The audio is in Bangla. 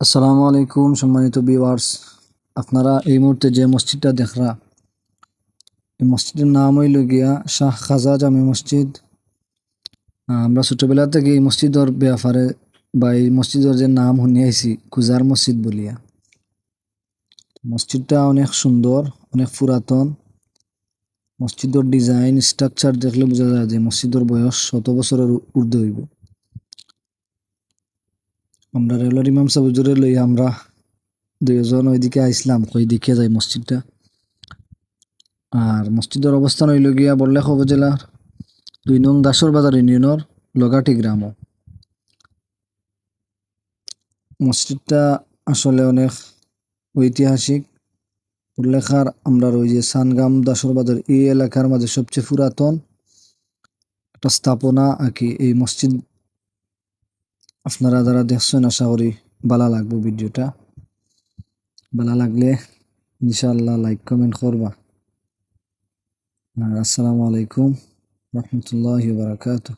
আসসালামু আলাইকুম, সম্মানিত ভিউয়ার্স আপনারা এই মুহূর্তে যে মসজিদটা দেখরা, এই মসজিদের নাম হইল গিয়া শাহ খাজা জামে মসজিদ। আমরা ছোটবেলা থেকে এই মসজিদের ব্যাপারে বা এই মসজিদের যে নাম শুনি আইছি, খুজার মসজিদ বলিয়া। মসজিদটা অনেক সুন্দর, অনেক পুরাতন। মসজিদের ডিজাইন স্ট্রাকচার দেখলে বোঝা যায় যে মসজিদের বয়স শত বছরের ঊর্ধ্ব হইব। আমরা রেলর ইমাম সাহুজুরে লই আমরা দুইজন ওইদিকে আইসলাম কই দেখে যাই মসজিদটা। আর মসজিদের অবস্থান হইল গিয়া বড়লেখ উপজেলার দুই নং দাসর বাজার ইউনিয়নের লগাটি গ্রামও। মসজিদটা আসলে অনেক ঐতিহাসিক। উল্লেখার আমরা ওই যে সানগাম দাসর বাজার এই এলাকার মাঝে সবচেয়ে পুরাতন একটা স্থাপনা আর কি এই মসজিদ আপনারা যারা দেখছেন, আশা করি ভালো লাগবে ভিডিওটা। ভালো লাগলে ইনশাআল্লাহ লাইক কমেন্ট করবা। আসসালামু আলাইকুম রহমতুল্লাহ বারাকাতুহ।